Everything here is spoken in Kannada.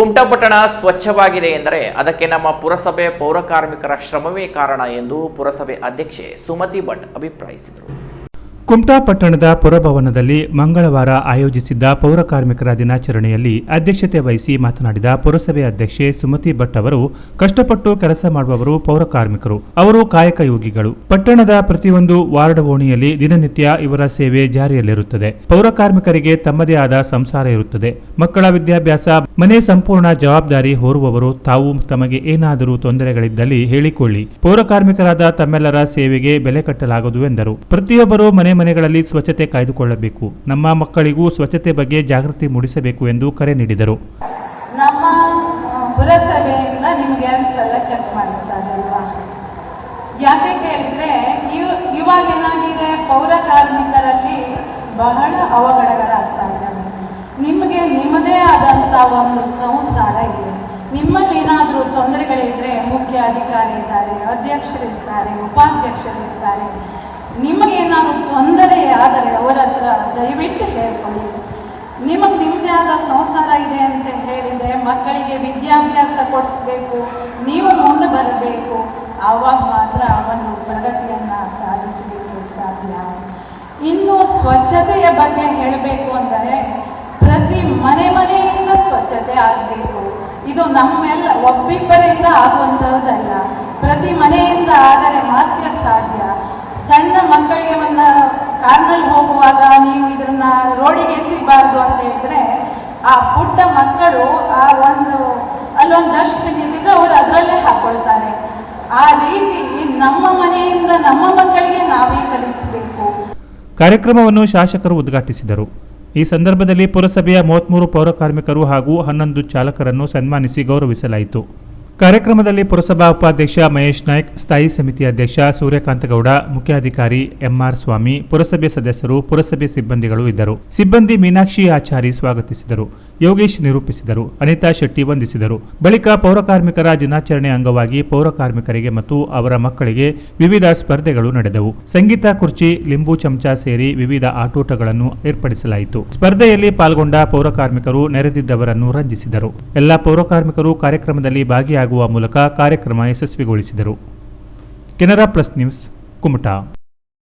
ಕುಮಟಾ ಪಟ್ಟಣ ಸ್ವಚ್ಛವಾಗಿದೆ ಎಂದರೆ ಅದಕ್ಕೆ ನಮ್ಮ ಪುರಸಭೆ ಪೌರಕಾರ್ಮಿಕರ ಶ್ರಮವೇ ಕಾರಣ ಎಂದು ಪುರಸಭೆ ಅಧ್ಯಕ್ಷೆ ಸುಮತಿ ಭಟ್ ಅಭಿಪ್ರಾಯಿಸಿದರು. ಕುಮಟಾ ಪಟ್ಟಣದ ಪುರಭವನದಲ್ಲಿ ಮಂಗಳವಾರ ಆಯೋಜಿಸಿದ್ದ ಪೌರಕಾರ್ಮಿಕರ ದಿನಾಚರಣೆಯಲ್ಲಿ ಅಧ್ಯಕ್ಷತೆ ವಹಿಸಿ ಮಾತನಾಡಿದ ಪುರಸಭೆ ಅಧ್ಯಕ್ಷೆ ಸುಮತಿ ಭಟ್ ಅವರು, ಕಷ್ಟಪಟ್ಟು ಕೆಲಸ ಮಾಡುವವರು ಪೌರಕಾರ್ಮಿಕರು ಅವರು ಕಾಯಕ ಯೋಗಿಗಳು. ಪಟ್ಟಣದ ಪ್ರತಿಯೊಂದು ವಾರ್ಡ್ ಓಣಿಯಲ್ಲಿ ದಿನನಿತ್ಯ ಇವರ ಸೇವೆ ಜಾರಿಯಲ್ಲಿರುತ್ತದೆ. ಪೌರಕಾರ್ಮಿಕರಿಗೆ ತಮ್ಮದೇ ಆದ ಸಂಸಾರ ಇರುತ್ತದೆ. ಮಕ್ಕಳ ವಿದ್ಯಾಭ್ಯಾಸ, ಮನೆ ಸಂಪೂರ್ಣ ಜವಾಬ್ದಾರಿ ಹೋರುವವರು ತಾವು ತಮಗೆ ಏನಾದರೂ ತೊಂದರೆಗಳಿದ್ದಲ್ಲಿ ಹೇಳಿಕೊಳ್ಳಿ. ಪೌರಕಾರ್ಮಿಕರಾದ ತಮ್ಮೆಲ್ಲರ ಸೇವೆಗೆ ಬೆಲೆ ಕಟ್ಟಲಾಗದು ಎಂದರು. ಪ್ರತಿಯೊಬ್ಬರು ಮನೆ ಮನೆಗಳಲ್ಲಿ ಸ್ವಚ್ಛತೆ ಕಾಯ್ದುಕೊಳ್ಳಬೇಕು. ನಮ್ಮ ಮಕ್ಕಳಿಗೂ ಸ್ವಚ್ಛತೆ ಬಗ್ಗೆ ಜಾಗೃತಿ ಮೂಡಿಸಬೇಕು ಎಂದು ಕರೆ ನೀಡಿದರು. ನಮ್ಮ ಪುರಸಭೆಯಿಂದ ನಿಮಗೆ ಚೆಕ್ ಮಾಡಿಸ್ತಾರೆ ಅಲ್ವಾ? ಯಾಕೆ ಕೇಳಿದ್ರೆ, ಇವ್, ಇವಾಗ ಏನಾಗಿದೆ, ಪೌರ ಕಾರ್ಮಿಕರಲ್ಲಿ ಬಹಳ ಅವಘಡಗಳಾಗ್ತಾ ಇದ್ದಾವೆ. ನಿಮಗೆ, ನಿಮ್ಮದೇ ಆದಂಥ ಒಂದು ಸಂಸಾರ ಇದೆ. ನಿಮ್ಮಲ್ಲಿ ಏನಾದರೂ ತೊಂದರೆಗಳಿದ್ದರೆ ಮುಖ್ಯ ಅಧಿಕಾರಿ ಇದ್ದಾರೆ, ಅಧ್ಯಕ್ಷರಿರ್ತಾರೆ, ಉಪಾಧ್ಯಕ್ಷರಿರ್ತಾರೆ. ನಿಮಗೇನಾದರೂ ತೊಂದರೆ ಆದರೆ ಅವರ ಹತ್ರ ದಯವಿಟ್ಟು ಹೇಳ್ಕೊಳ್ಳಿ. ನಿಮಗೆ ನಿಮ್ಮದೇ ಆದ ಸಂಸಾರ ಇದೆ ಅಂತ ಹೇಳಿದರೆ ಮಕ್ಕಳಿಗೆ ವಿದ್ಯಾಭ್ಯಾಸ ಕೊಡಿಸ್ಬೇಕು, ನೀವು ಮುಂದೆ ಬರಬೇಕು. ಆವಾಗ ಮಾತ್ರ ಅವನು ಪ್ರಗತಿಯನ್ನು ಸಾಧಿಸಲಿಕ್ಕೆ ಸಾಧ್ಯ. ಇನ್ನು ಸ್ವಚ್ಛತೆಯ ಬಗ್ಗೆ ಹೇಳಬೇಕು ಅಂದರೆ ಪ್ರತಿ ಮನೆ ಮನೆಯಿಂದ ಸ್ವಚ್ಛತೆ ಆಗಬೇಕು. ಇದು ನಮ್ಮೆಲ್ಲ ಒಬ್ಬಿಬ್ಬರಿಂದ ಆಗುವಂಥದ್ದಲ್ಲ ಪ್ರತಿ ಮನೆಯಿಂದ ಆದರೆ ಮಾತ್ರ ಸಾಧ್ಯ ಸಣ್ಣ ಮಕ್ಕಳಿಗೆ ಒಂದು ಕಾರ್ನಲ್ಲಿ ಹೋಗುವಾಗ ನೀವು ಇದನ್ನ ರೋಡಿಗೆ ಎಸಿಬಾರ್ದು ಅಂತ ಹೇಳಿದ್ರೆ, ಆ ಪುಟ್ಟ ಮಕ್ಕಳು ಆ ಒಂದು, ಅಲ್ಲೊಂದು ಜಸ್ಟ್ ಇದ್ದಿದ್ರೆ ಅವರು ಅದರಲ್ಲೇ ಹಾಕೊಳ್ತಾರೆ. ಆ ರೀತಿ ನಮ್ಮ ಮನೆಯಿಂದ ನಮ್ಮ ಮಕ್ಕಳಿಗೆ ನಾವೇ ಕಲಿಸಬೇಕು. ಕಾರ್ಯಕ್ರಮವನ್ನು ಶಾಸಕರು ಉದ್ಘಾಟಿಸಿದರು. ಈ ಸಂದರ್ಭದಲ್ಲಿ ಪುರಸಭೆಯ ಮೂವತ್ತ್ಮೂರು ಪೌರ ಕಾರ್ಮಿಕರು ಹಾಗೂ ಹನ್ನೊಂದು ಚಾಲಕರನ್ನು ಸನ್ಮಾನಿಸಿ ಗೌರವಿಸಲಾಯಿತು. ಕಾರ್ಯಕ್ರಮದಲ್ಲಿ ಪುರಸಭಾ ಉಪಾಧ್ಯಕ್ಷ ಮಹೇಶ್ ನಾಯ್ಕ್, ಸ್ಥಾಯಿ ಸಮಿತಿ ಅಧ್ಯಕ್ಷ ಸೂರ್ಯಕಾಂತಗೌಡ, ಮುಖ್ಯಾಧಿಕಾರಿ ಎಂಆರ್ ಸ್ವಾಮಿ, ಪುರಸಭೆ ಸದಸ್ಯರು, ಪುರಸಭೆ ಸಿಬ್ಬಂದಿಗಳು ಇದ್ದರು. ಸಿಬ್ಬಂದಿ ಮೀನಾಕ್ಷಿ ಆಚಾರಿ ಸ್ವಾಗತಿಸಿದರು. ಯೋಗೇಶ್ ನಿರೂಪಿಸಿದರು. ಅನಿತಾ ಶೆಟ್ಟಿ ವಂದಿಸಿದರು. ಬಳಿಕ ಪೌರಕಾರ್ಮಿಕರ ದಿನಾಚರಣೆ ಅಂಗವಾಗಿ ಪೌರಕಾರ್ಮಿಕರಿಗೆ ಮತ್ತು ಅವರ ಮಕ್ಕಳಿಗೆ ವಿವಿಧ ಸ್ಪರ್ಧೆಗಳು ನಡೆದವು. ಸಂಗೀತ, ಕುರ್ಚಿ, ಲಿಂಬು ಚಮಚ ಸೇರಿ ವಿವಿಧ ಆಟೋಟಗಳನ್ನು ಏರ್ಪಡಿಸಲಾಯಿತು. ಸ್ಪರ್ಧೆಯಲ್ಲಿ ಪಾಲ್ಗೊಂಡ ಪೌರಕಾರ್ಮಿಕರು ನೆರೆದಿದ್ದವರನ್ನು ರಂಜಿಸಿದರು. ಎಲ್ಲ ಪೌರಕಾರ್ಮಿಕರು ಕಾರ್ಯಕ್ರಮದಲ್ಲಿ ಕಾರ್ಯಕ್ರಮದಲ್ಲಿ ಮೂಲಕ ಕಾರ್ಯಕ್ರಮ ಯಶಸ್ವಿಗೊಳಿಸಿದರು. Canara plus news Kumta.